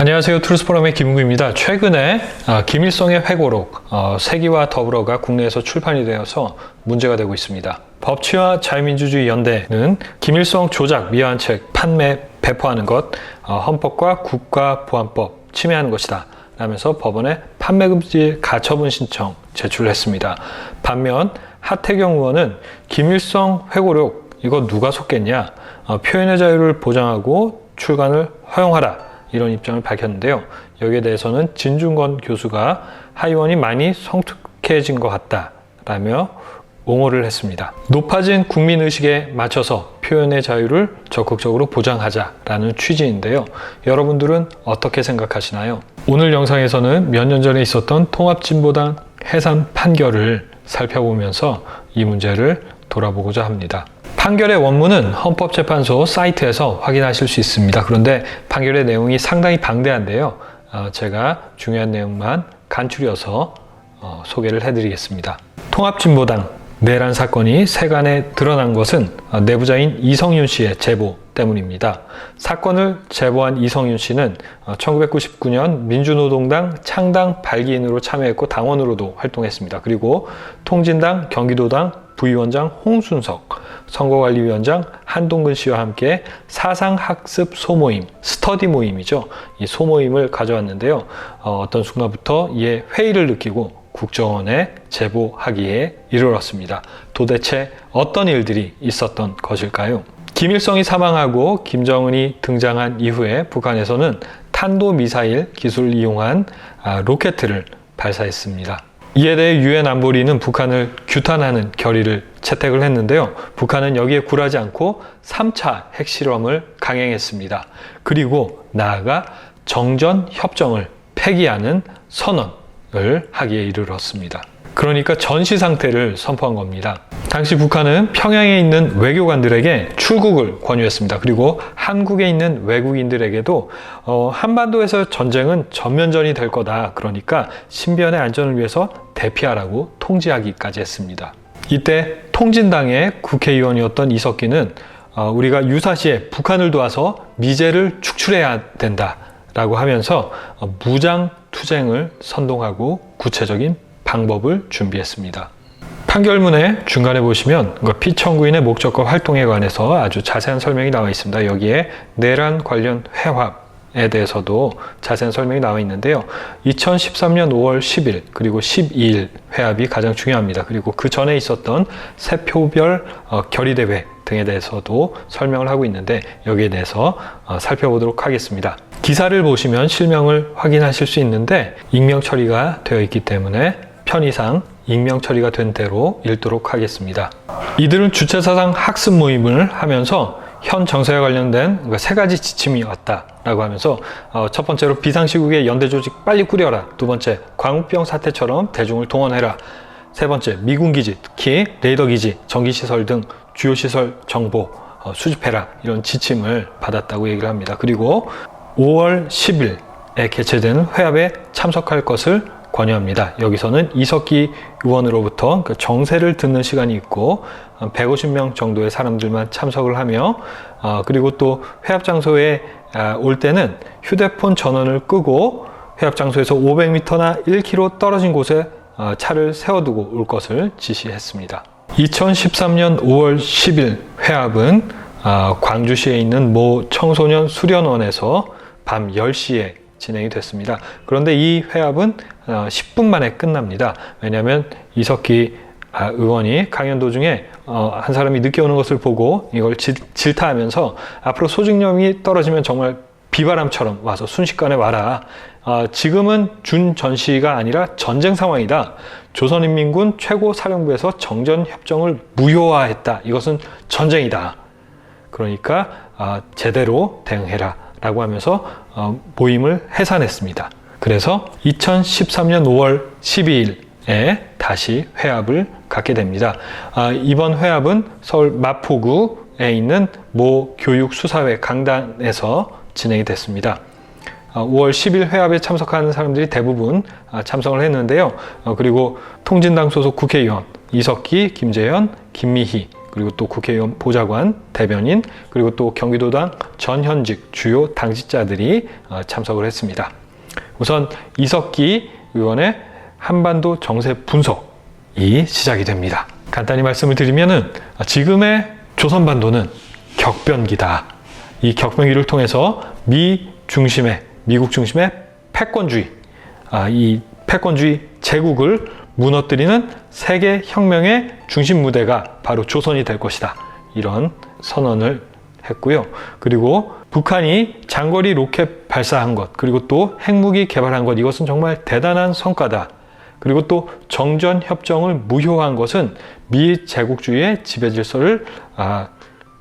안녕하세요. 트루스포럼의 김웅구입니다. 최근에 아, 김일성의 회고록 어, 세기와 더불어가 국내에서 출판이 되어서 문제가 되고 있습니다. 법치와 자유민주주의 연대는 김일성 조작 미화한 책 판매 배포하는 것 어, 헌법과 국가보안법 침해하는 것이다. 라면서 법원에 판매금지 가처분 신청 제출을 했습니다. 반면 하태경 의원은 김일성 회고록 이거 누가 속겠냐? 어, 표현의 자유를 보장하고 출간을 허용하라. 이런 입장을 밝혔는데요. 여기에 대해서는 진중권 교수가 하 의원이 많이 성숙해진 것 같다라며 옹호를 했습니다. 높아진 국민 의식에 맞춰서 표현의 자유를 적극적으로 보장하자라는 취지인데요. 여러분들은 어떻게 생각하시나요? 오늘 영상에서는 몇 년 전에 있었던 통합진보당 해산 판결을 살펴보면서 이 문제를 돌아보고자 합니다. 판결의 원문은 헌법재판소 사이트에서 확인하실 수 있습니다. 그런데 판결의 내용이 상당히 방대한데요. 어, 제가 중요한 내용만 간추려서 어, 소개를 해드리겠습니다. 통합진보당 내란 사건이 세간에 드러난 것은 어, 내부자인 이성윤 씨의 제보 때문입니다. 사건을 제보한 이성윤 씨는 1999년 민주노동당 창당 발기인으로 참여했고 당원으로도 활동했습니다. 그리고 통진당 경기도당 부위원장 홍순석, 선거관리위원장 한동근 씨와 함께 사상학습 소모임, 스터디 모임이죠. 이 소모임을 가져왔는데요. 어, 떤 순간부터 이에 회의를 느끼고 국정원에 제보하기에 이르렀습니다. 도대체 어떤 일들이 있었던 것일까요? 김일성이 사망하고 김정은이 등장한 이후에 북한에서는 탄도 미사일 기술을 이용한 아, 로켓을 발사했습니다. 이에 대해 유엔 안보리는 북한을 규탄하는 결의를 채택을 했는데요. 북한은 여기에 굴하지 않고 3차 핵실험을 강행했습니다. 그리고 나아가 정전 협정을 폐기하는 선언 을 하기에 이르렀습니다. 그러니까 전시 상태를 선포한 겁니다. 당시 북한은 평양에 있는 외교관들에게 출국을 권유했습니다. 그리고 한국에 있는 외국인들에게도 어, 한반도에서 전쟁은 전면전이 될 거다. 그러니까 신변의 안전을 위해서 대피하라고 통지하기까지 했습니다. 이때 통진당의 국회의원이었던 이석기는 어, 우리가 유사시에 북한을 도와서 미제를 축출해야 된다 라고 하면서 어, 무장 투쟁을 선동하고 구체적인 방법을 준비했습니다. 판결문의 중간에 보시면 그 피청구인의 목적과 활동에 관해서 아주 자세한 설명이 나와 있습니다. 여기에 내란 관련 회합에 대해서도 자세한 설명이 나와 있는데요. 2013년 5월 10일 그리고 12일 회합이 가장 중요합니다. 그리고 그 전에 있었던 세표별 어, 결의대회 등에 대해서도 설명을 하고 있는데 여기에 대해서 어, 살펴보도록 하겠습니다. 기사를 보시면 실명을 확인하실 수 있는데 익명 처리가 되어 있기 때문에 편의상 익명 처리가 된 대로 읽도록 하겠습니다. 이들은 주체사상 학습 모임을 하면서 현 정세와 관련된 세 가지 지침이 왔다라고 하면서 어, 첫 번째로 비상시국에 연대 조직 빨리 꾸려라. 두 번째 광우병 사태처럼 대중을 동원해라. 세 번째 미군 기지 특히 레이더 기지, 전기 시설 등 주요 시설 정보 어, 수집해라 이런 지침을 받았다고 얘기를 합니다. 그리고 5월 10일에 개최되는 회합에 참석할 것을 권유합니다. 여기서는 이석기 의원으로부터 그 정세를 듣는 시간이 있고 150명 정도의 사람들만 참석을 하며 어, 그리고 또 회합 장소에 아, 올 때는 휴대폰 전원을 끄고 회합 장소에서 500m나 1km 떨어진 곳에 어, 차를 세워두고 올 것을 지시했습니다. 2013년 5월 10일 회합은 아, 광주시에 있는 모 청소년 수련원에서 밤 10시에 진행이 됐습니다. 그런데 이 회합은 10분 어, 만에 끝납니다. 왜냐하면 이석기 아, 의원이 강연 도중에 어, 한 사람이 늦게 오는 것을 보고 이걸 질 타하면서 앞으로 소직념이 떨어지면 정말 비바람처럼 와서 순식간에 와라. 어, 지금은 준 전시가 아니라 전쟁 상황이다. 조선인민군 최고사령부에서 정전협정을 무효화했다. 이것은 전쟁이다. 그러니까 제대로 대응해라. 라고 하면서 어, 모임을 해산했습니다. 그래서 2013년 5월 12일에 다시 회합을 갖게 됩니다. 아, 이번 회합은 서울 마포구에 있는 모 교육수사회 강단에서 진행이 됐습니다. 5월 아, 10일 회합에 참석하는 사람들이 대부분 아, 참석을 했는데요. 어, 그리고 통진당 소속 국회의원 이석기, 김재현, 김미희, 그리고 또 국회의원 보좌관, 대변인, 그리고 또 경기도당 전현직 주요 당직자들이 어, 참석을 했습니다. 우선 이석기 의원의 한반도 정세 분석이 시작이 됩니다. 간단히 말씀을 드리면은 아, 지금의 조선반도는 격변기다. 이 격변기를 통해서 미 중심의 미국 중심의 패권주의, 아, 이 패권주의 제국을 무너뜨리는 세계 혁명의 중심 무대가 바로 조선이 될 것이다. 이런 선언을 했고요. 그리고 북한이 장거리 로켓 발사한 것, 그리고 또 핵무기 개발한 것, 이것은 정말 대단한 성과다. 그리고 또 정전 협정을 무효한 것은 미 제국주의의 지배 질서를 아,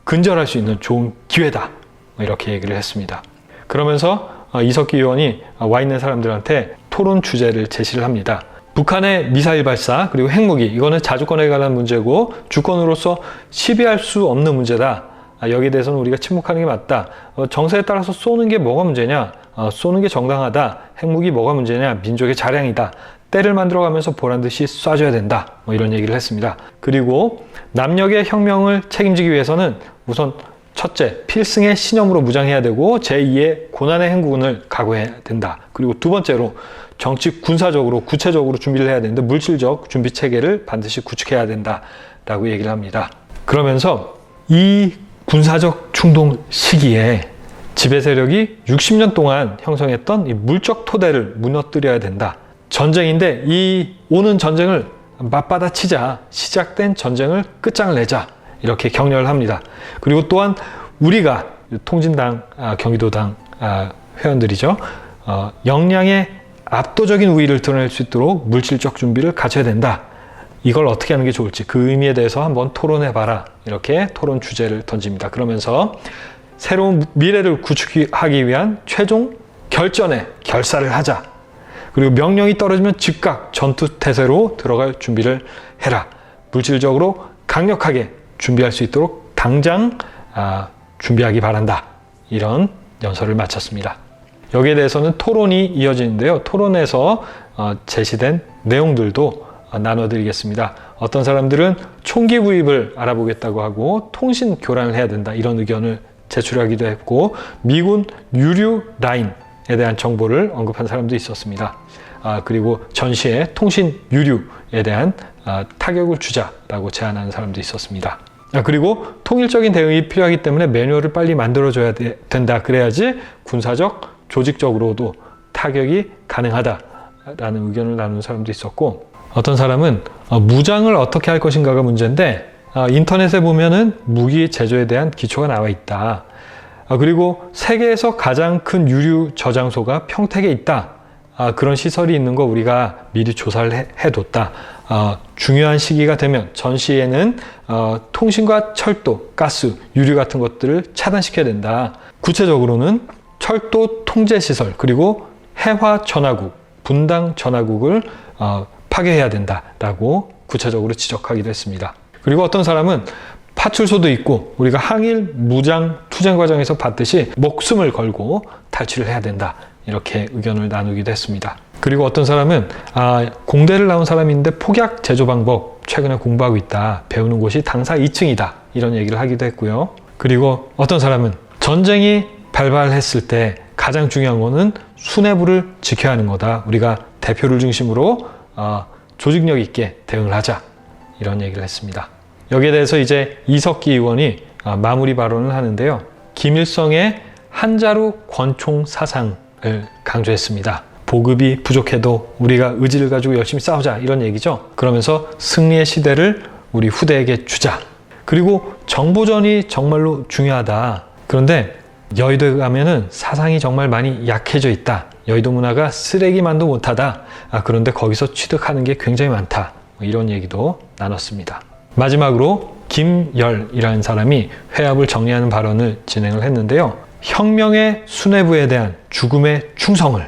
근절할 수 있는 좋은 기회다. 뭐 이렇게 얘기를 했습니다. 그러면서 어, 이석기 의원이 와 있는 사람들한테 토론 주제를 제시를 합니다. 북한의 미사일 발사 그리고 핵무기 이거는 자주권에 관한 문제고 주권으로서 시비할 수 없는 문제다. 아, 여기에 대해서는 우리가 침묵하는 게 맞다. 어, 정세에 따라서 쏘는 게 뭐가 문제냐? 어, 쏘는 게 정당하다. 핵무기 뭐가 문제냐? 민족의 자량이다. 때를 만들어가면서 보란 듯이 쏴줘야 된다. 뭐 이런 얘기를 했습니다. 그리고 남녘의 혁명을 책임지기 위해서는 우선 첫째, 필승의 신념으로 무장해야 되고 제2의 고난의 행군을 각오해야 된다. 그리고 두 번째로 정치 군사적으로 구체적으로 준비를 해야 되는데 물질적 준비 체계를 반드시 구축해야 된다라고 얘기를 합니다. 그러면서 이 군사적 충동 시기에 지배 세력이 60년 동안 형성했던 이 물적 토대를 무너뜨려야 된다. 전쟁인데 이 오는 전쟁을 맞받아치자 시작된 전쟁을 끝장을 내자 이렇게 격려를 합니다. 그리고 또한 우리가 통진당, 아, 경기도당 아, 회원들이죠. 어, 역량의 압도적인 우위를 드러낼 수 있도록 물질적 준비를 갖춰야 된다. 이걸 어떻게 하는 게 좋을지 그 의미에 대해서 한번 토론해 봐라. 이렇게 토론 주제를 던집니다. 그러면서 새로운 미래를 구축하기 위한 최종 결전의 결사를 하자. 그리고 명령이 떨어지면 즉각 전투 태세로 들어갈 준비를 해라. 물질적으로 강력하게 준비할 수 있도록 당장 아, 준비하기 바란다. 이런 연설을 마쳤습니다. 여기에 대해서는 토론이 이어지는데요. 토론에서 어, 제시된 내용들도 어, 나눠드리겠습니다. 어떤 사람들은 총기 구입을 알아보겠다고 하고 통신 교란을 해야 된다. 이런 의견을 제출하기도 했고 미군 유류 라인에 대한 정보를 언급한 사람도 있었습니다. 아, 그리고 전시에 통신 유류에 대한 아, 타격을 주자라고 제안하는 사람도 있었습니다. 아, 그리고 통일적인 대응이 필요하기 때문에 매뉴얼을 빨리 만들어줘야 되, 된다. 그래야지 군사적, 조직적으로도 타격이 가능하다라는 의견을 나누는 사람도 있었고 어떤 사람은 어, 무장을 어떻게 할 것인가가 문제인데 어, 인터넷에 보면은 무기 제조에 대한 기초가 나와 있다. 아, 그리고 세계에서 가장 큰 유류 저장소가 평택에 있다. 아, 그런 시설이 있는 거 우리가 미리 조사를 해, 해뒀다. 어, 중요한 시기가 되면 전시에는 어, 통신과 철도, 가스, 유류 같은 것들을 차단시켜야 된다. 구체적으로는 철도 통제 시설 그리고 해화 전화국, 분당 전화국을 어, 파괴해야 된다라고 구체적으로 지적하기도 했습니다. 그리고 어떤 사람은 파출소도 있고 우리가 항일 무장 투쟁 과정에서 봤듯이 목숨을 걸고 탈출을 해야 된다. 이렇게 의견을 나누기도 했습니다. 그리고 어떤 사람은 아, 공대를 나온 사람인데 폭약 제조 방법 최근에 공부하고 있다. 배우는 곳이 당사 2층이다. 이런 얘기를 하기도 했고요. 그리고 어떤 사람은 전쟁이 발발했을 때 가장 중요한 거는 수뇌부를 지켜야 하는 거다. 우리가 대표를 중심으로 어, 조직력 있게 대응을 하자. 이런 얘기를 했습니다. 여기에 대해서 이제 이석기 의원이 어, 마무리 발언을 하는데요. 김일성의 한자루 권총 사상을 강조했습니다. 보급이 부족해도 우리가 의지를 가지고 열심히 싸우자 이런 얘기죠. 그러면서 승리의 시대를 우리 후대에게 주자. 그리고 정보전이 정말로 중요하다. 그런데 여의도에 가면은 사상이 정말 많이 약해져 있다. 여의도 문화가 쓰레기만도 못하다. 아, 그런데 거기서 취득하는 게 굉장히 많다. 뭐 이런 얘기도 나눴습니다. 마지막으로 김열이라는 사람이 회합을 정리하는 발언을 진행을 했는데요. 혁명의 수뇌부에 대한 죽음의 충성을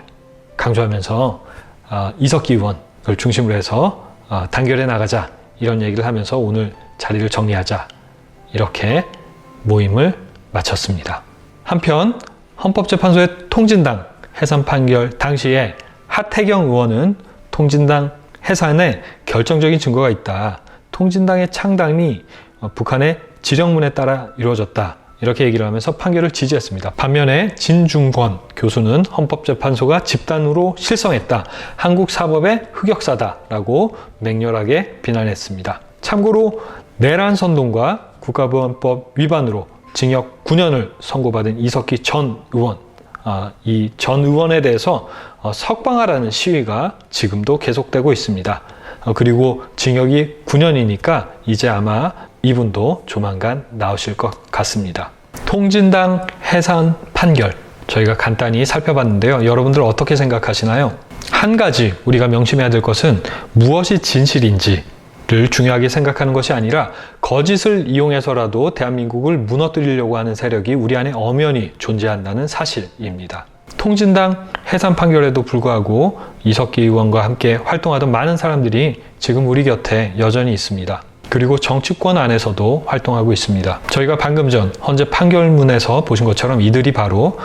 강조하면서 어, 이석기 의원을 중심으로 해서 어, 단결해 나가자 이런 얘기를 하면서 오늘 자리를 정리하자 이렇게 모임을 마쳤습니다. 한편 헌법재판소의 통진당 해산 판결 당시에 하태경 의원은 통진당 해산에 결정적인 증거가 있다. 통진당의 창당이 어, 북한의 지령문에 따라 이루어졌다. 이렇게 얘기를 하면서 판결을 지지했습니다. 반면에 진중권 교수는 헌법재판소가 집단으로 실성했다. 한국 사법의 흑역사다라고 맹렬하게 비난했습니다. 참고로 내란 선동과 국가보안법 위반으로 징역 9년을 선고받은 이석기 전 의원, 아, 이전 의원에 대해서 어, 석방하라는 시위가 지금도 계속되고 있습니다. 어, 그리고 징역이 9년이니까 이제 아마 이분도 조만간 나오실 것 같습니다. 통진당 해산 판결 저희가 간단히 살펴봤는데요. 여러분들 어떻게 생각하시나요? 한 가지 우리가 명심해야 될 것은 무엇이 진실인지 를 중요하게 생각하는 것이 아니라 거짓을 이용해서라도 대한민국을 무너뜨리려고 하는 세력이 우리 안에 엄연히 존재한다는 사실입니다. 통진당 해산 판결에도 불구하고 이석기 의원과 함께 활동하던 많은 사람들이 지금 우리 곁에 여전히 있습니다. 그리고 정치권 안에서도 활동하고 있습니다. 저희가 방금 전 헌재 판결문에서 보신 것처럼 이들이 바로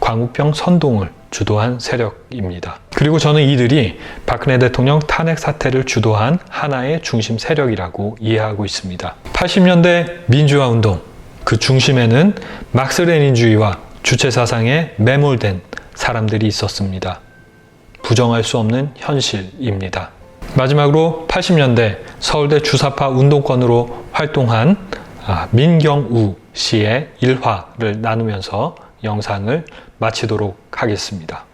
광우병 선동을 주도한 세력입니다. 그리고 저는 이들이 박근혜 대통령 탄핵 사태를 주도한 하나의 중심 세력이라고 이해하고 있습니다. 80년대 민주화 운동 그 중심에는 막스 레닌주의와 주체 사상에 매몰된 사람들이 있었습니다. 부정할 수 없는 현실입니다. 마지막으로 80년대 서울대 주사파 운동권으로 활동한 아, 민경우 씨의 일화를 나누면서 영상을 마치도록 하겠습니다.